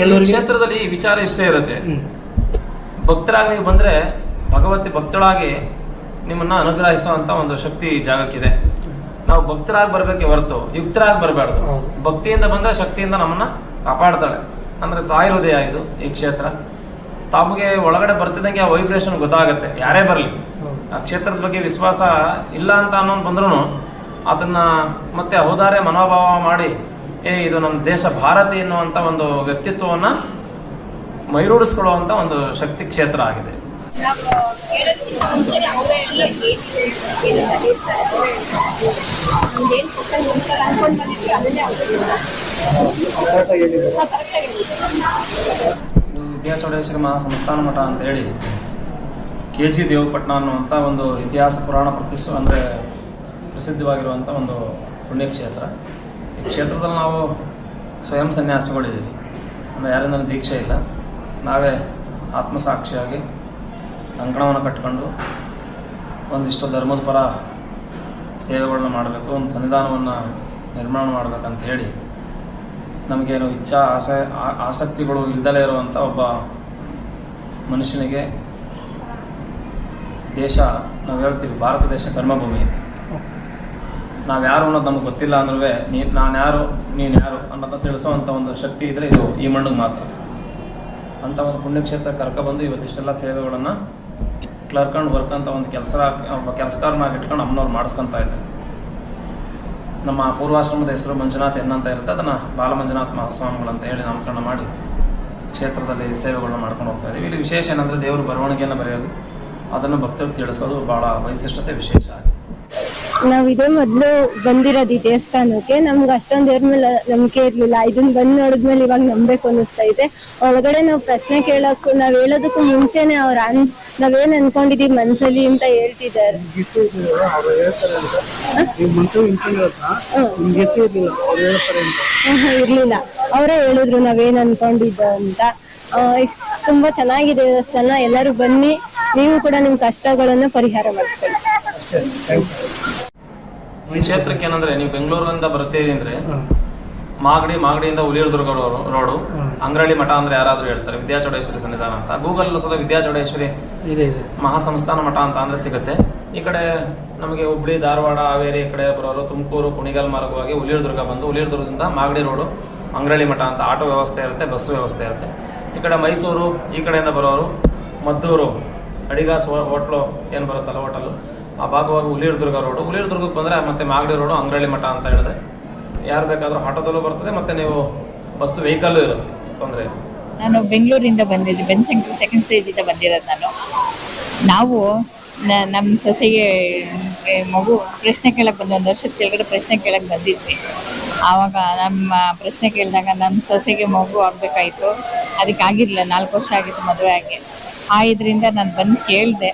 ಕೆಲವರಿಗೆ ಕ್ಷೇತ್ರದಲ್ಲಿ ಈ ವಿಚಾರ ಇಷ್ಟೇ ಇರುತ್ತೆ. ಭಕ್ತರಾಗಿ ನೀವು ಬಂದ್ರೆ ಭಗವತಿ ಭಕ್ತಳಾಗಿ ನಿಮ್ಮನ್ನ ಅನುಗ್ರಹಿಸುವಂತ ಒಂದು ಶಕ್ತಿ ಜಾಗಕ್ಕಿದೆ. ನಾವು ಭಕ್ತರಾಗಿ ಬರ್ಬೇಕೆ ಹೊರತು ಯುಕ್ತರಾಗಿ ಬರಬಾರ್ದು. ಭಕ್ತಿಯಿಂದ ಬಂದ್ರೆ ಶಕ್ತಿಯಿಂದ ನಮ್ಮನ್ನ ಕಾಪಾಡ್ತಾಳೆ. ಅಂದ್ರೆ ತಾಯಿ ಹೃದಯ ಇದು ಈ ಕ್ಷೇತ್ರ. ತಮಗೆ ಒಳಗಡೆ ಬರ್ತಿದ್ದಂಗೆ ಆ ವೈಬ್ರೇಷನ್ ಗೊತ್ತಾಗುತ್ತೆ. ಯಾರೇ ಬರಲಿ. ಆ ಕ್ಷೇತ್ರದ ಬಗ್ಗೆ ವಿಶ್ವಾಸ ಇಲ್ಲ ಅಂತ ಅನ್ನೋನ್ ಬಂದ್ರು ಅದನ್ನ ಮತ್ತೆ ಹೌದಾರೆ ಮನೋಭಾವ ಮಾಡಿ ಏ, ಇದು ನಮ್ಮ ದೇಶ ಭಾರತಿ ಎನ್ನುವಂತ ಒಂದು ವ್ಯಕ್ತಿತ್ವವನ್ನ ಮೈರೂಡಿಸ್ಕೊಳ್ಳುವಂಥ ಒಂದು ಶಕ್ತಿ ಕ್ಷೇತ್ರ ಆಗಿದೆ. ನಾವು ಚೌಡೇಶ್ವರ ಮಹಾಸಂಸ್ಥಾನ ಮಠ ಅಂತ ಹೇಳಿ ಕೆ ಜಿ ದೇವಪಟ್ಟಣ ಅನ್ನುವಂಥ ಒಂದು ಇತಿಹಾಸ ಪುರಾಣ ಪ್ರತಿಷ್ಠ ಅಂದರೆ ಪ್ರಸಿದ್ಧವಾಗಿರುವಂಥ ಒಂದು ಪುಣ್ಯಕ್ಷೇತ್ರ. ಕ್ಷೇತ್ರದಲ್ಲಿ ನಾವು ಸ್ವಯಂ ಸನ್ಯಾಸಿಗಳಿದ್ದೀವಿ ಅಂದರೆ ಯಾರಿಂದ ದೀಕ್ಷೆ ಇಲ್ಲ. ನಾವೇ ಆತ್ಮಸಾಕ್ಷಿಯಾಗಿ ಅಂಕಣವನ್ನು ಕಟ್ಕೊಂಡು ಒಂದಿಷ್ಟು ಧರ್ಮದ ಪರ ಸೇವೆಗಳನ್ನ ಮಾಡಬೇಕು, ಒಂದು ಸನ್ನಿಧಾನವನ್ನು ನಿರ್ಮಾಣ ಮಾಡಬೇಕಂತ ಹೇಳಿ ನಮಗೇನು ಇಚ್ಛಾ, ಆಸೆ ಆಸಕ್ತಿಗಳು ಇಲ್ದಲೇ ಇರುವಂಥ ಒಬ್ಬ ಮನುಷ್ಯನಿಗೆ ದೇಶ, ನಾವು ಹೇಳ್ತೀವಿ, ಭಾರತ ದೇಶ ಕರ್ಮಭೂಮಿ ಅಂತ. ನಾವು ಯಾರು ಅನ್ನೋದು ನಮಗೆ ಗೊತ್ತಿಲ್ಲ ಅಂದ್ರೂ ನೀ ನಾನು ಯಾರು, ನೀನು ಯಾರು ಅನ್ನೋದನ್ನ ತಿಳಿಸುವಂತ ಒಂದು ಶಕ್ತಿ ಇದ್ರೆ ಇದು ಈ ಮಣ್ಣಿಗೆ ಮಾತ್ರ. ಅಂತ ಒಂದು ಪುಣ್ಯಕ್ಷೇತ್ರ ಕರ್ಕೊಬಂದು ಇವತ್ತಿಷ್ಟೆಲ್ಲ ಸೇವೆಗಳನ್ನು ಕ್ಲರ್ಕ್ ಅಂಡ್ ವರ್ಕ್ ಅಂತ ಒಂದು ಕೆಲಸ ಕೆಲಸಕಾರನಾಗಿ ಇಟ್ಕೊಂಡು ಅಮ್ಮನವ್ರು ಮಾಡಿಸ್ಕೊಂತ ಇದ್ದಾರೆ. ನಮ್ಮ ಪೂರ್ವಾಶ್ರಮದ ಹೆಸರು ಮಂಜುನಾಥ್ ಎನ್ ಅಂತ ಇರುತ್ತೆ. ಅದನ್ನು ಬಾಲಮಂಜುನಾಥ್ ಅಂತ ಹೇಳಿ ನಾಮಕರಣ ಮಾಡಿ ಕ್ಷೇತ್ರದಲ್ಲಿ ಸೇವೆಗಳನ್ನ ಮಾಡ್ಕೊಂಡು ಹೋಗ್ತಾ ಇದ್ದೀವಿ. ಇಲ್ಲಿ ವಿಶೇಷ ಏನಂದರೆ ದೇವರು ಬರವಣಿಗೆಯನ್ನು ಬರೆಯೋದು, ಅದನ್ನು ಭಕ್ತರು ತಿಳಿಸೋದು ಭಾಳ ವೈಶಿಷ್ಟ್ಯತೆ ವಿಶೇಷ ಆಗಿದೆ. ನಾವ್ ಇದೇ ಮೊದ್ಲು ಬಂದಿರೋದು ಈ ದೇವಸ್ಥಾನಕ್ಕೆ. ನಮ್ಗೆ ಅಷ್ಟೊಂದು ದೇವ್ರ ಮೇಲೆ ನಂಬಿಕೆ ಇರ್ಲಿಲ್ಲ. ಇದನ್ನ ಬಂದ್ ನೋಡಿದ್ಮೇಲೆ ಇವಾಗ ನಂಬಬೇಕು ಅನ್ನಿಸ್ತಾ ಇದೆ. ಒಳಗಡೆ ನಾವು ಪ್ರಶ್ನೆ ಕೇಳಕ್ಕೂ ನಾವ್ ಹೇಳೋದಕ್ಕೂ ಮುಂಚೆನೆ ಅವ್ರ ಅನ್ ನಾವೇನ್ ಅನ್ಕೊಂಡಿದೀವಿ ಮನ್ಸಲ್ಲಿ ಅಂತ ಹೇಳ್ತಿದ್ದಾರೆ. ಇರ್ಲಿಲ್ಲ, ಅವ್ರು ಹೇಳಿದ್ರು ನಾವೇನ್ ಅನ್ಕೊಂಡಿದ್ದ ಅಂತ. ತುಂಬಾ ಚೆನ್ನಾಗಿದೆ ದೇವಸ್ಥಾನ. ಎಲ್ಲರೂ ಬನ್ನಿ. ನೀವು ಕೂಡ ನಿಮ್ ಕಷ್ಟಗಳನ್ನು ಪರಿಹಾರ ಮಾಡಿಸ್ಕೊಳ್ಳಿ. ಕ್ಷೇತ್ರಕ್ಕೆ ಏನಂದ್ರೆ ನೀವು ಬೆಂಗಳೂರಿಂದ ಬರ್ತೀರಿ ಅಂದ್ರೆ ಮಾಗಡಿ ಮಾಗಡಿಯಿಂದ ಉಲಿಯರ್ದುರ್ಗ ರೋಡು. ಅಂಗ್ರಳ್ಳಿ ಮಠ ಅಂದ್ರೆ ಯಾರಾದ್ರೂ ಹೇಳ್ತಾರೆ ವಿದ್ಯಾಚೌಡೇಶ್ವರಿ ಸನ್ನಿಧಾನ ಅಂತ. ಗೂಗಲ್ ಸದ ವಿದ್ಯಾಚೌಡೇಶ್ವರಿ ಮಹಾಸಂಸ್ಥಾನ ಮಠ ಅಂತ ಅಂದ್ರೆ ಸಿಗುತ್ತೆ. ಈ ಕಡೆ ನಮಗೆ ಹುಬ್ಳಿ ಧಾರವಾಡ ಹಾವೇರಿ ಈ ಕಡೆ ಬರೋರು ತುಮಕೂರು ಕುಣಿಗಲ್ ಮಾರ್ಗವಾಗಿ ಉಲಿಯರ್ದುರ್ಗ ಬಂದು ಹುಲಿಯರ್ದುರ್ಗದಿಂದ ಮಾಗಡಿ ರೋಡು ಅಂಗ್ರಳ್ಳಿ ಮಠ ಅಂತ ಆಟೋ ವ್ಯವಸ್ಥೆ ಇರುತ್ತೆ ಬಸ್ಸು ವ್ಯವಸ್ಥೆ ಇರುತ್ತೆ. ಈ ಕಡೆ ಮೈಸೂರು ಈ ಕಡೆಯಿಂದ ಬರೋರು ಮದ್ದೂರು ಅಡಿಗಾಸ್ ಹೋಟ್ಲು ಏನು ಬರುತ್ತಲ್ಲ ಹೋಟೆಲು ಆ ಭಾಗವಾಗಿ ರೋಡ್ ರೋಡು. ಹುಲಿಯರ್ದುರ್ಗಕ್ಕೆ ಬಂದರೆ ಮತ್ತೆ ಮಾಗಡಿ ರೋಡು, ಅಂಗ್ರಳ್ಳಿ ಮಠ ಅಂತ ಹೇಳಿದೆ ಯಾರು ಬೇಕಾದರೂ ಆಟೋದಲ್ಲೂ ಬರ್ತದೆ, ಮತ್ತು ನೀವು ಬಸ್ ವೆಹಿಕಲ್ಲು ಇರುತ್ತೆ. ತೊಂದರೆ ಇಲ್ಲ. ನಾನು ಬೆಂಗಳೂರಿಂದ ಬಂದಿದ್ದೆ. ಬೆನ್ಶಂಕರ್ ಸೆಕೆಂಡ್ ಸ್ಟೇಜಿಂದ ಬಂದಿರೋದು ನಾನು. ನಾವು ನಮ್ಮ ಸೊಸೆಗೆ ಮಗು ಪ್ರಶ್ನೆ ಕೇಳಕ್ಕೆ ಬಂದು ಒಂದು ವರ್ಷದ ಕೆಳಗಡೆ ಪ್ರಶ್ನೆ ಕೇಳಕ್ಕೆ ಬಂದಿದ್ವಿ. ಆವಾಗ ನಮ್ಮ ಪ್ರಶ್ನೆ ಕೇಳಿದಾಗ ನಮ್ಮ ಸೊಸೆಗೆ ಮಗು ಆಗಬೇಕಾಯಿತು. ಅದಕ್ಕೆ ಆಗಿರಲಿಲ್ಲ ನಾಲ್ಕು ವರ್ಷ ಆಗಿತ್ತು ಮದುವೆ ಆಗಿ. ಆ ಇದರಿಂದ ನಾನು ಬಂದು ಕೇಳಿದೆ.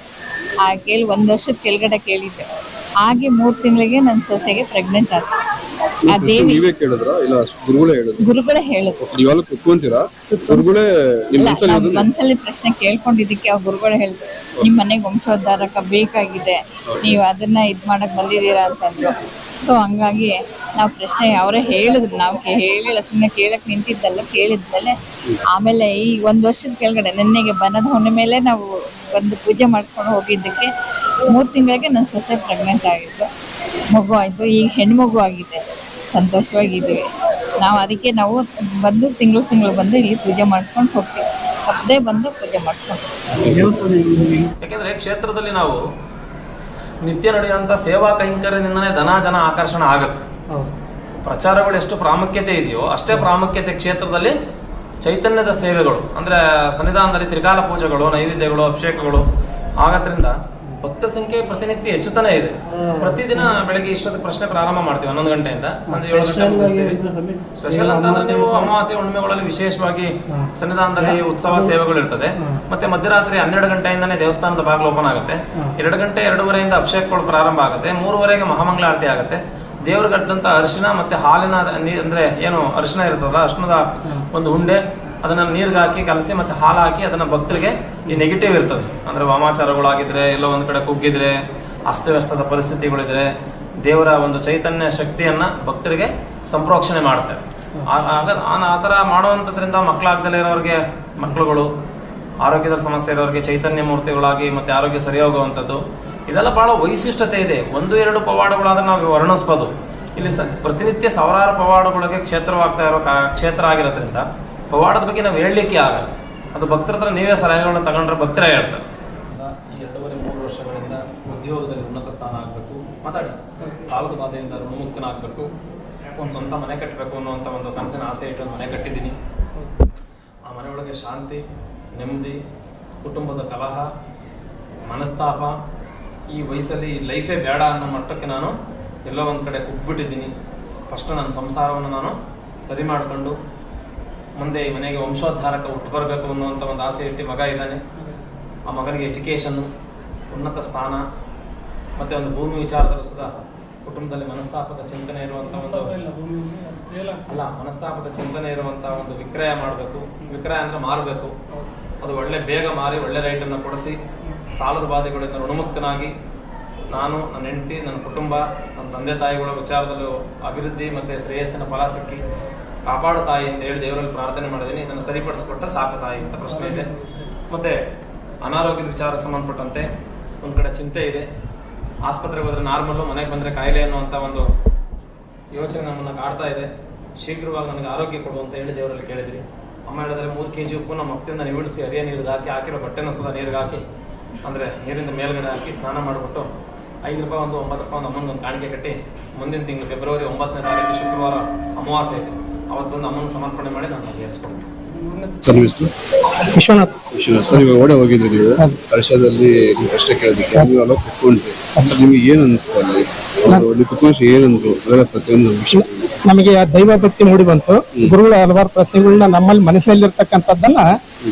ಆ ಕೇಳಿ ಒಂದು ವರ್ಷದ ಕೆಳಗಡೆ ಕೇಳಿದ್ದೆ. ಹಾಗೆ ಮೂರ್ ತಿಂಗಳಿಗೆ ನನ್ನ ಸೊಸೆಗೆ ಪ್ರೆಗ್ನೆಂಟ್ ಆಯ್ತು ಆ ದೇವಿ ನೀವೇ ಕೇಳಿದ್ರ? ಇಲ್ಲ ಗುರುಗಳೇ ಹೇಳಿದ್ರು? ಗುರುಗಳೇ ಹೇಳಿದ್ರು. ನೀವೆಲ್ಲ ಕುತ್ಕೊಂತೀರಾ? ಗುರುಗಳೇ ನಿಮ್ ಇಲ್ಲ ಮನ್ಸಲ್ಲಿ ಪ್ರಶ್ನೆ ಕೇಳ್ಕೊಂಡಿದ್ದಕ್ಕೆ ಆ ಗುರುಗಳು ಹೇಳಿದ್ರು. ನಿಮ್ ಮನೆಗೆ ವಂಶೋದ್ಧಾರಕ ಬೇಕಾಗಿದೆ. ನೀವು ಅದನ್ನ ಇದ್ ಮಾಡಕ್ ಬಂದಿದ್ದೀರಾ ಅಂತಂದ್ರು. ಸೊ ಹಂಗಾಗಿ ನಾವು ಪ್ರಶ್ನೆ ಅವರೇ ಹೇಳಿದ್ರು. ನಾವು ಹೇಳಿಲ್ಲ ಸುಮ್ಮನೆ ಕೇಳಕ್ ನಿಂತಿದ್ದಲ್ಲ ಕೇಳಿದ್ಮೇಲೆ ಆಮೇಲೆ ಈ ಒಂದು ವರ್ಷದ ಕೆಳಗಡೆ ನೆನ್ನೆಗೆ ಬನದ ಹುಣ್ಣಿಮೆಲೆ ನಾವು ಬಂದು ಪೂಜೆ ಮಾಡಿಸ್ಕೊಂಡು ಹೋಗಿದ್ದಕ್ಕೆ ಮೂರು ತಿಂಗಳಿಗೆ ನನ್ನ ಸೊಸೆ ಪ್ರೆಗ್ನೆಂಟ್ ಆಗಿದ್ದು. ಮಗು ಆಯ್ತು. ಈಗ ಹೆಣ್ಮಗು ಆಗಿದೆ. ಸಂತೋಷವಾಗಿದ್ದೀವಿ ನಾವು ಅದಕ್ಕೆ ನಾವು ಬಂದು ತಿಂಗಳು ತಿಂಗಳು ಬಂದು ಇಲ್ಲಿ ಪೂಜೆ ಮಾಡಿಸ್ಕೊಂಡು ಹೋಗ್ತೀವಿ. ತಪ್ಪದೇ ಬಂದು ಪೂಜೆ ಮಾಡಿಸ್ಕೊಂಡು ಯಾಕೆಂದ್ರೆ ಕ್ಷೇತ್ರದಲ್ಲಿ ನಾವು ನಿತ್ಯ ನಡೆಯುವಂಥ ಸೇವಾ ಕೈಂಕರ್ಯದಿಂದನೇ ಧನ ಜನ ಆಕರ್ಷಣೆ ಆಗುತ್ತೆ. ಪ್ರಚಾರಗಳು ಎಷ್ಟು ಪ್ರಾಮುಖ್ಯತೆ ಇದೆಯೋ ಅಷ್ಟೇ ಪ್ರಾಮುಖ್ಯತೆ ಕ್ಷೇತ್ರದಲ್ಲಿ ಚೈತನ್ಯದ ಸೇವೆಗಳು ಅಂದ್ರೆ ಸನ್ನಿಧಾನದಲ್ಲಿ ತ್ರಿಕಾಲ ಪೂಜೆಗಳು ನೈವೇದ್ಯಗಳು ಅಭಿಷೇಕಗಳು. ಆಗೋದ್ರಿಂದ ಭಕ್ತರ ಸಂಖ್ಯೆ ಪ್ರತಿನಿತ್ಯ ಹೆಚ್ಚುತ್ತಾನೆ ಇದೆ. ಪ್ರತಿದಿನ ಬೆಳಗ್ಗೆ ಇಷ್ಟೊತ್ತು ಪ್ರಶ್ನೆ ಪ್ರಾರಂಭ ಮಾಡ್ತೀವಿ ಹನ್ನೊಂದು ಗಂಟೆಯಿಂದ. ಸಂಜೆ ಏಳು ಗಂಟೆ ಸ್ಪೆಷಲ್ ಮುಗಿಸ್ತೀವಿ. ಇದ್ರೆ ಸ್ಪೆಷಲ್ ಅಂತಂದ್ರೆ ನೀವು ಅಮಾವಾಸ್ಯೆ ಹುಣ್ಣಿಮೆಗಳಲ್ಲಿ ವಿಶೇಷವಾಗಿ. ಸನ್ನಿಧಾನದಲ್ಲಿ ಉತ್ಸವ ಸೇವೆಗಳು ಇರ್ತದೆ. ಮತ್ತೆ ಮಧ್ಯರಾತ್ರಿ ಹನ್ನೆರಡು ಗಂಟೆಯಿಂದನೇ ದೇವಸ್ಥಾನದ ಬಾಗಿಲು ಓಪನ್ ಆಗುತ್ತೆ. ಎರಡು ಗಂಟೆ ಎರಡೂವರೆಯಿಂದ ಅಭಿಷೇಕಗಳು ಪ್ರಾರಂಭ ಆಗುತ್ತೆ. ಮೂರುವರೆಗೆ ಮಹಾಮಂಗಳಾರತಿ ಆಗುತ್ತೆ. ದೇವ್ರಿಗೆ ಕಟ್ಟಂತ ಅರಿಶಿನ ಮತ್ತೆ ಹಾಲಿನ ಅಂದ್ರೆ ಏನು ಅರಿಶಿನ ಇರ್ತದಲ್ಲ ಅರಿಶಿನದ ಒಂದು ಉಂಡೆ ಅದನ್ನ ನೀರ್ಗೆ ಹಾಕಿ, ಕಲಸಿ ಮತ್ತೆ ಹಾಲು ಹಾಕಿ ಅದನ್ನ ಭಕ್ತರಿಗೆ ಈ ನೆಗೆಟಿವ್ ಇರ್ತದೆ. ಅಂದ್ರೆ ವಾಮಾಚಾರಗಳಾಗಿದ್ರೆ, ಎಲ್ಲೋ ಒಂದ್ ಕಡೆ ಕುಗ್ಗಿದ್ರೆ, ಅಸ್ತವ್ಯಸ್ತದ ಪರಿಸ್ಥಿತಿಗಳಿದ್ರೆ, ದೇವರ ಒಂದು ಚೈತನ್ಯ ಶಕ್ತಿಯನ್ನ ಭಕ್ತರಿಗೆ ಸಂಪ್ರೋಕ್ಷಣೆ ಮಾಡ್ತಾರೆ. ಆಗ ನಾನು ಆ ಥರ ಮಕ್ಕಳಾಗ್ದಲೇ ಇರೋರಿಗೆ ಮಕ್ಕಳುಗಳು ಆರೋಗ್ಯದ ಸಮಸ್ಯೆ ಇರೋರಿಗೆ ಚೈತನ್ಯ ಮೂರ್ತಿಗಳಾಗಿ ಮತ್ತೆ ಆರೋಗ್ಯ ಸರಿ ಹೋಗುವಂಥದ್ದು ಇದೆಲ್ಲ ಬಹಳ ವೈಶಿಷ್ಟ್ಯತೆ ಇದೆ. ಒಂದು, ಎರಡು ಪವಾಡಗಳಾದ್ರೆ ನಾವು ವರ್ಣಿಸ್ಬೋದು. ಇಲ್ಲಿ ಪ್ರತಿನಿತ್ಯ ಸಾವಿರಾರು ಪವಾಡಗಳಿಗೆ ಕ್ಷೇತ್ರವಾಗ್ತಾ ಇರೋ ಕ್ಷೇತ್ರ ಆಗಿರೋದ್ರಿಂದ ಪವಾಡದ ಬಗ್ಗೆ ನಾವು ಹೇಳಲಿಕ್ಕೆ ಆಗಲ್ಲ. ಅದು ಭಕ್ತರ ಹತ್ರ ನೀವೇ ಸಲಹೆಗಳನ್ನ ತಗೊಂಡ್ರೆ ಭಕ್ತರೇ ಹೇಳ್ತಾರೆ. ಈ ಎರಡೂವರೆ, ಮೂರು ವರ್ಷಗಳಿಂದ ಉದ್ಯೋಗದಲ್ಲಿ ಉನ್ನತ ಸ್ಥಾನ ಆಗಬೇಕು, ಮಾತಾಡಿ. ಸಾಲದ ಬಾಧೆಯಿಂದ ಋಣಮುಕ್ತನಾಗಬೇಕು, ಒಂದು ಸ್ವಂತ ಮನೆ ಕಟ್ಟಬೇಕು ಅನ್ನುವಂಥ ಒಂದು ಕನಸಿನ ಆಸೆ ಇಟ್ಟು ಮನೆ ಕಟ್ಟಿದ್ದೀನಿ. ಆ ಮನೆಯೊಳಗೆ ಶಾಂತಿ, ನೆಮ್ಮದಿ, ಕುಟುಂಬದ ಕಲಹ, ಮನಸ್ತಾಪ, ಈ ವಯಸ್ಸಲ್ಲಿ ಈ ಲೈಫೇ ಬೇಡ ಅನ್ನೋ ಮಟ್ಟಕ್ಕೆ ನಾನು ಎಲ್ಲೋ ಒಂದು ಕಡೆ ಕುಗ್ಬಿಟ್ಟಿದ್ದೀನಿ. ಫಸ್ಟ್ ನನ್ನ ಸಂಸಾರವನ್ನು ನಾನು ಸರಿ ಮಾಡಿಕೊಂಡು ಮುಂದೆ ಈ ಮನೆಗೆ ವಂಶೋದ್ಧಾರಕ ಹುಟ್ಟು ಬರಬೇಕು ಅನ್ನುವಂಥ ಒಂದು ಆಸೆ ಇಟ್ಟು ಮಗ ಇದ್ದಾನೆ. ಆ ಮಗನಿಗೆ ಎಜುಕೇಷನ್ನು ಉನ್ನತ ಸ್ಥಾನ ಮತ್ತು ಒಂದು ಭೂಮಿ ವಿಚಾರದಲ್ಲೂ ಸುಧಾ ಕುಟುಂಬದಲ್ಲಿ ಮನಸ್ತಾಪದ ಚಿಂತನೆ ಇರುವಂಥ ಒಂದು ಅಲ್ಲ ಮನಸ್ತಾಪದ ಚಿಂತನೆ ಇರುವಂತ ಒಂದು ವಿಕ್ರಯ ಮಾಡಬೇಕು. ವಿಕ್ರಯ ಅಂದರೆ ಮಾರಬೇಕು. ಅದು ಒಳ್ಳೆ ಬೇಗ ಮಾರಿ ಒಳ್ಳೆ ರೇಟನ್ನು ಕೊಡಿಸಿ ಸಾಲದ ಬಾಧೆಗಳಿಂದ ಋಣಮುಕ್ತನಾಗಿ ನಾನು ನನ್ನ ಹೆಂಡತಿ ನನ್ನ ಕುಟುಂಬ ನನ್ನ ತಂದೆ ತಾಯಿಗಳ ವಿಚಾರದಲ್ಲೂ ಅಭಿವೃದ್ಧಿ ಮತ್ತು ಶ್ರೇಯಸ್ಸಿನ ಫಲ ಸಿಕ್ಕಿ ಕಾಪಾಡು ತಾಯಿ ಅಂತ ಹೇಳಿ ದೇವರಲ್ಲಿ ಪ್ರಾರ್ಥನೆ ಮಾಡಿದ್ದೀನಿ, ಇದನ್ನು ಸರಿಪಡಿಸ್ಕೊಟ್ಟ ಸಾಕು ತಾಯಿ ಅಂತ ಪ್ರಶ್ನೆ ಇದೆ. ಮತ್ತೆ ಅನಾರೋಗ್ಯದ ವಿಚಾರಕ್ಕೆ ಸಂಬಂಧಪಟ್ಟಂತೆ ಒಂದು ಕಡೆ ಚಿಂತೆ ಇದೆ. ಆಸ್ಪತ್ರೆಗೆ ಹೋದ್ರೆ ನಾರ್ಮಲ್ಲು, ಮನೆಗೆ ಬಂದರೆ ಕಾಯಿಲೆ ಅನ್ನುವಂಥ ಒಂದು ಯೋಚನೆ ನಮ್ಮನ್ನ ಕಾಡ್ತಾ ಇದೆ. ಶೀಘ್ರವಾಗಿ ನನಗೆ ಆರೋಗ್ಯ ಕೊಡು ಅಂತ ಹೇಳಿ ದೇವರಲ್ಲಿ ಕೇಳಿದ್ರಿ. ಅಮ್ಮ ಹೇಳಿದ್ರೆ ಮೂರು ಕೆ ಜಿ ಉಪ್ಪು ನಮ್ಮ ಮಕ್ಕಳಿಂದ ನಿವಿಳಿಸಿ ಅರಿಯ ನೀರಿಗೆ ಹಾಕಿ, ಹಾಕಿರೋ ಬಟ್ಟೆನ ಸುದ ನೀರಿಗೆ ಹಾಕಿ, ಅಂದರೆ ನೀರಿಂದ ಮೇಲ್ಗಡೆ ಹಾಕಿ ಸ್ನಾನ ಮಾಡಿಬಿಟ್ಟು ಐದು ರೂಪಾಯಿ ಒಂದು, ಒಂಬತ್ತು ರೂಪಾಯಿ ಒಂದು ಅಮ್ಮನಿಗೆ ಒಂದು ಕಾಣಿಕೆ ಕಟ್ಟಿ ಮುಂದಿನ ತಿಂಗಳು ಫೆಬ್ರವರಿ ಒಂಬತ್ತನೇ ತಾರೀಕು ಶುಕ್ರವಾರ ಅಮಾವಾಸ್ಯೆ ಇದೆ. ಅವತ್ತು ಬಂದು ಅಮ್ಮನ ಸಮರ್ಪಣೆ ಮಾಡಿ ನಾನು ಬಗೆಹರಿಸ್ಕೊಡ್ತೀನಿ ಸರ್ ನಿಮ್ಮ ಹೆಸರು ವಿಶ್ವನಾಥ್. ವಿಶ್ವನಾಥ್. ಸರ್ ಇವಾಗ ಓಡೆ ಹೋಗಿದ್ರಿ ನೀವು? ಕಳಶದಲ್ಲಿ ನೀವು ಪ್ರಶ್ನೆ ಕೇಳೋದಕ್ಕೆ ನೀವು ಅಲ್ಲ ಕುತ್ಕೊಂಡ್ರಿ ಸರ್ ನಿಮ್ಗೆ ಏನು ಅನಿಸ್ತಾ ಅಲ್ಲಿ ಅವ್ರು ಅಲ್ಲಿ ಕುತ್ಕೊಂಡು ಏನಂದ್ರು ಅದೆಲ್ಲ ಪ್ರತಿಯೊಂದು ವಿಷಯ. ನಮಗೆ ಆ ದೈವ ಭಕ್ತಿ ಮೂಡಿ ಬಂತು. ಗುರುಗಳ ಹಲವಾರು ಪ್ರಶ್ನೆಗಳನ್ನ ನಮ್ಮಲ್ಲಿ ಮನಸ್ಸಿನಲ್ಲಿರ್ತಕ್ಕಂಥದ್ದನ್ನ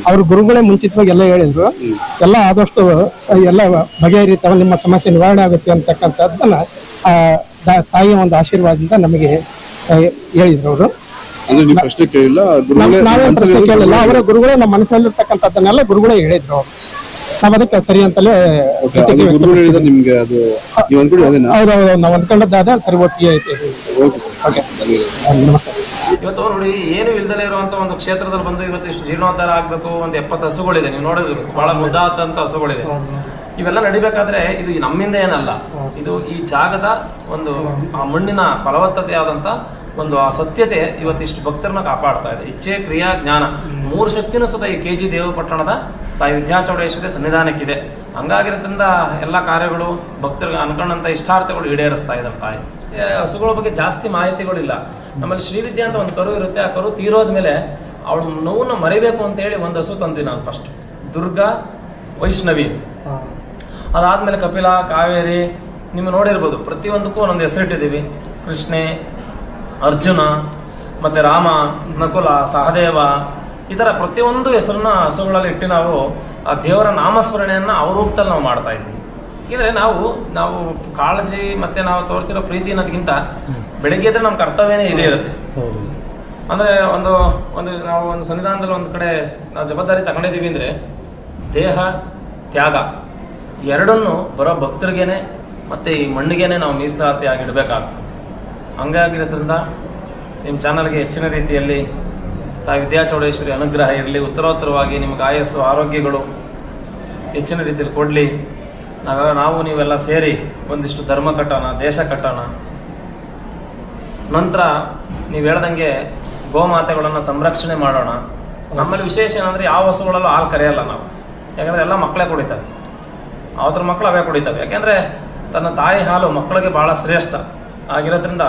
ಅವ್ರು ಗುರುಗಳೇ ಮುಂಚಿತವಾಗಿ ಎಲ್ಲ ಹೇಳಿದ್ರು. ಎಲ್ಲ ಆದಷ್ಟು ಎಲ್ಲ ಬಗೆಹರಿತಾವ ನಿಮ್ಮ ಸಮಸ್ಯೆ ನಿವಾರಣೆ ಆಗುತ್ತೆ ಅಂತಕ್ಕಂಥದ್ದನ್ನ ಆ ದ- ತಾಯಿಯ ಒಂದು ಆಶೀರ್ವಾದದಿಂದ ನಮಗೆ ಆ, ಹೇಳಿದ್ರು ಅವರು. ಅಂದ್ರೆ ನೀವು ಪ್ರಶ್ನೆ ಕೇಳಿಲ್ಲ ಗುರುಗಳೇ ನಾವೇ ಪ್ರಶ್ನೆ ಕೇಳಿಲ್ಲ. ಅವರ ಗುರುಗಳೇ ನಮ್ಮ ಮನಸ್ಸಲ್ಲಿರ್ತಕ್ಕಂಥದ್ದನ್ನೆಲ್ಲ ಗುರುಗಳೇ ಹೇಳಿದ್ರು. ನಾವು ಅದಕ್ಕೆ ಸರಿ ಅಂತಲೇ ಗುರುಗಳು ಹೇಳಿದ್ರೆ ನಿಮ್ಗೆ ಅದು ನೀವು ಅನ್ಕೊಂಡು ಅದೇನಾ? ಹೌದೌದು ನಾವು ಅನ್ಕೊಂಡದ್ದಾದ ಸರಿ ಒಟ್ಟಿಗೆ ಐತೆ. ಓಕೆ ಓಕೆ ನಮಸ್ಕಾರ ಇವತ್ತು ನೋಡಿ ಏನು ಇಲ್ದಲೇ ಇರುವಂತ ಒಂದು ಕ್ಷೇತ್ರದಲ್ಲಿ ಬಂದು ಇವತ್ತು ಇಷ್ಟು ಜೀರ್ಣೋದ್ಧಾರ ಆಗಬೇಕು ಒಂದು ಎಪ್ಪತ್ತು ಹಸುಗಳಿದೆ. ನೀವು ನೋಡಿದ್ರು ಬಹಳ ಮುದ್ದಾದಂತ ಹಸುಗಳಿದೆ. ಇವೆಲ್ಲ ನಡಿಬೇಕಾದ್ರೆ ಇದು ನಮ್ಮಿಂದ ಏನಲ್ಲ ಇದು ಈ ಜಾಗದ ಒಂದು ಆ ಮಣ್ಣಿನ ಫಲವತ್ತತೆ ಆದಂತ ಒಂದು ಆ ಸತ್ಯತೆ ಇವತ್ತಿಷ್ಟು ಭಕ್ತರನ್ನ ಕಾಪಾಡ್ತಾ ಇದೆ. ಇಚ್ಛೆ, ಕ್ರಿಯಾ, ಜ್ಞಾನ ಮೂರು ಶಕ್ತಿನೂ ಸುತ ಈ ಕೆ ಜಿ ದೇವಪಟ್ಟಣದ ತಾಯಿ ವಿದ್ಯಾಚೌಡೇಶ್ವರಿ ಸನ್ನಿಧಾನಕ್ಕಿದೆ. ಹಂಗಾಗಿರೋದ್ರಿಂದ ಎಲ್ಲ ಕಾರ್ಯಗಳು ಭಕ್ತರಿಗೆ ಅನ್ಕೊಂಡಂತ ಇಷ್ಟಾರ್ಥಗಳು ಈಡೇರಿಸ್ತಾ ಇದ್ದಾರೆ ತಾಯಿ. ಹಸುಗಳ ಬಗ್ಗೆ ಜಾಸ್ತಿ ಮಾಹಿತಿಗಳಿಲ್ಲ. ನಮ್ಮಲ್ಲಿ ಶ್ರೀವಿದ್ಯಾ ಅಂತ ಒಂದು ಕರು ಇರುತ್ತೆ. ಆ ಕರು ತೀರೋದ್ಮೇಲೆ ಅವಳು ನೋವನ್ನ ಮರಿಬೇಕು ಅಂತ ಹೇಳಿ ಒಂದು ಹಸು ತಂದಿ ನಾನು ಫಸ್ಟ್ ದುರ್ಗಾ, ವೈಷ್ಣವಿ. ಅದಾದ್ಮೇಲೆ ಕಪಿಲ, ಕಾವೇರಿ ನಿಮ್ಮ ನೋಡಿರ್ಬೋದು, ಪ್ರತಿಯೊಂದಕ್ಕೂ ಒಂದೊಂದು ಹೆಸರಿಟ್ಟಿದ್ದೀವಿ. ಕೃಷ್ಣೆ ಅರ್ಜುನ, ಮತ್ತೆ ರಾಮ, ನಕುಲ, ಸಹದೇವ ಈ ಥರ ಪ್ರತಿಯೊಂದು ಹೆಸರನ್ನ ಹಸುಗಳಲ್ಲಿ ಇಟ್ಟು ನಾವು ಆ ದೇವರ ನಾಮಸ್ಮರಣೆಯನ್ನು ಅವ್ರ ನಾವು ಮಾಡ್ತಾ ಇದ್ದೀವಿ. ಇದ್ರೆ ನಾವು ನಾವು ಕಾಳಜಿ ಮತ್ತೆ ನಾವು ತೋರಿಸಿರೋ ಪ್ರೀತಿ ಅನ್ನೋದಕ್ಕಿಂತ ಬೆಳಿಗ್ಗೆ ಇದ್ರೆ ನಮ್ಮ ಕರ್ತವ್ಯನೇ ಇದೇ ಇರುತ್ತೆ. ಅಂದ್ರೆ ಒಂದು ಒಂದು ನಾವು ಒಂದು ಸನ್ನಿಧಾನದಲ್ಲಿ ಒಂದು ಕಡೆ ನಾವು ಜವಾಬ್ದಾರಿ ತಗೊಂಡಿದ್ದೀವಿ ಅಂದ್ರೆ ದೇಹ, ತ್ಯಾಗ ಎರಡನ್ನು ಬರೋ ಭಕ್ತರಿಗೇನೆ ಮತ್ತೆ ಈ ಮಣ್ಣಿಗೇನೆ ನಾವು ಮೀಸಲಾತಿಯಾಗಿ ಇಡಬೇಕಾಗ್ತದೆ. ಹಂಗಾಗಿರೋದ್ರಿಂದ ನಿಮ್ಮ ಚಾನಲ್ಗೆ ಹೆಚ್ಚಿನ ರೀತಿಯಲ್ಲಿ ತಾಯಿ ವಿದ್ಯಾಚೌಡೇಶ್ವರಿ ಅನುಗ್ರಹ ಇರಲಿ, ಉತ್ತರೋತ್ತರವಾಗಿ ನಿಮಗೆ ಆಯಸ್ಸು, ಆರೋಗ್ಯಗಳು ಹೆಚ್ಚಿನ ರೀತಿಯಲ್ಲಿ ಕೊಡಲಿ. ನಾವೆಲ್ಲ, ನಾವು ನೀವೆಲ್ಲ ಸೇರಿ ಒಂದಿಷ್ಟು ಧರ್ಮ ಕಟ್ಟೋಣ, ದೇಶ ಕಟ್ಟೋಣ. ನಂತರ ನೀವು ಹೇಳ್ದಂಗೆ ಗೋಮಾತೆಗಳನ್ನು ಸಂರಕ್ಷಣೆ ಮಾಡೋಣ. ನಮ್ಮಲ್ಲಿ ವಿಶೇಷ ಏನಂದರೆ ಯಾವ ಹಸುಗಳಲ್ಲೂ ಹಾಲು ಕರೆಯಲ್ಲ ನಾವು. ಯಾಕಂದರೆ ಎಲ್ಲ ಮಕ್ಕಳೇ ಕುಡಿತಾರೆ. ಅವತ್ರ ಮಕ್ಕಳು ಅವೇ ಕುಡಿತವೆ. ಯಾಕೆಂದರೆ ತನ್ನ ತಾಯಿ ಹಾಲು ಮಕ್ಕಳಿಗೆ ಭಾಳ ಶ್ರೇಷ್ಠ. ಆಗಿರೋದ್ರಿಂದ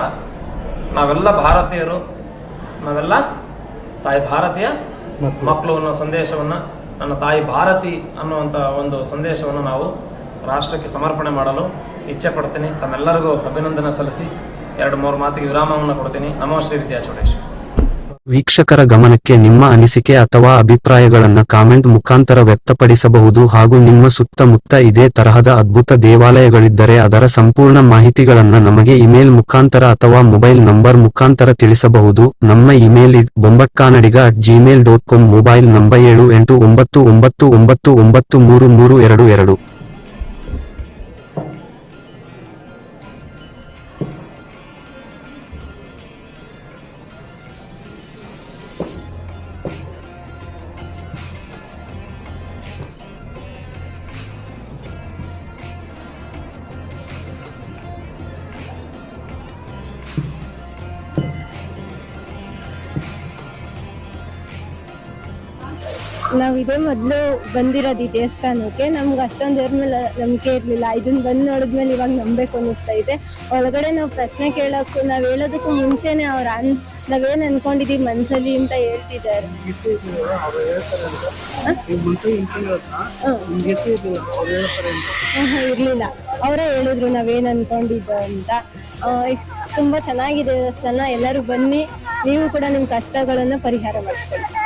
ನಾವೆಲ್ಲ ಭಾರತೀಯರು ನಾವೆಲ್ಲ ತಾಯಿ ಭಾರತೀಯ ಮಕ್ಕಳು ಅನ್ನೋ ಸಂದೇಶವನ್ನು ನನ್ನ ತಾಯಿ ಭಾರತಿ ಅನ್ನುವಂಥ ಒಂದು ಸಂದೇಶವನ್ನು ನಾವು ರಾಷ್ಟ್ರಕ್ಕೆ ಸಮರ್ಪಣೆ ಮಾಡಲು ಇಚ್ಛೆ ಪಡ್ತೀನಿ. ತಮ್ಮೆಲ್ಲರಿಗೂ ಅಭಿನಂದನೆ ಸಲ್ಲಿಸಿ ಎರಡು ಮೂರು ಮಾತಿಗೆ ವಿರಾಮವನ್ನು ಕೊಡ್ತೀನಿ. ನಮೋ ಶ್ರೀ ವಿದ್ಯಾಚೌಡೇಶ್ವರಿ. ವೀಕ್ಷಕರ ಗಮನಕ್ಕೆ ನಿಮ್ಮ ಅನಿಸಿಕೆ ಅಥವಾ ಅಭಿಪ್ರಾಯಗಳನ್ನು ಕಾಮೆಂಟ್ ಮುಖಾಂತರ ವ್ಯಕ್ತಪಡಿಸಬಹುದು ಹಾಗೂ ನಿಮ್ಮ ಸುತ್ತಮುತ್ತ ಇದೇ ತರಹದ ಅದ್ಭುತ ದೇವಾಲಯಗಳಿದ್ದರೆ ಅದರ ಸಂಪೂರ್ಣ ಮಾಹಿತಿಗಳನ್ನು ನಮಗೆ ಇಮೇಲ್ ಮುಖಾಂತರ ಅಥವಾ ಮೊಬೈಲ್ ನಂಬರ್ ಮುಖಾಂತರ ತಿಳಿಸಬಹುದು. ನಮ್ಮ email ಬೊಂಬಟ್ಕಾನಡಿಗ at Gmail dot com mobile number ಏಳು ಎಂಟು ಒಂಬತ್ತು ಒಂಬತ್ತು ಒಂಬತ್ತು ಒಂಬತ್ತು ಮೂರು ಮೂರು ಎರಡು ಎರಡು. ನಾವ್ ಇದೇ ಮೊದಲು ಬಂದಿರೋದು ಈ ದೇವಸ್ಥಾನಕ್ಕೆ. ನಮ್ಗೆ ಅಷ್ಟೊಂದು ದೇವ್ರ ಮೇಲೆ ನಂಬಿಕೆ ಇರಲಿಲ್ಲ. ಇದನ್ನ ಬಂದು ನೋಡಿದ್ಮೇಲೆ ಇವಾಗ ನಂಬಬೇಕು ಅನ್ನಿಸ್ತಾ ಇದೆ. ಒಳಗಡೆ ನಾವು ಪ್ರಶ್ನೆ ಕೇಳೋಕ್ಕೂ ನಾವು ಹೇಳೋದಕ್ಕೂ ಮುಂಚೆನೆ ಅವ್ರು ಅನ್, ನಾವೇನು ಅನ್ಕೊಂಡಿದೀವಿ ಮನ್ಸಲ್ಲಿ ಅಂತ ಹೇಳ್ತಿದ್ದಾರೆ. ಇರಲಿಲ್ಲ ಅವ್ರು ಅವ್ರು ಅವರೇ ಹೇಳಿದ್ರು ನಾವೇನು ಅನ್ಕೊಂಡಿದ್ದೋ ಅಂತ. ತುಂಬಾ ಚೆನ್ನಾಗಿದೆ ದೇವಸ್ಥಾನ. ಎಲ್ಲರೂ ಬನ್ನಿ. ನೀವು ಕೂಡ ನಿಮ್ಮ ಕಷ್ಟಗಳನ್ನು ಪರಿಹಾರ ಮಾಡಿಸ್ಕೊಳ್ಳಿ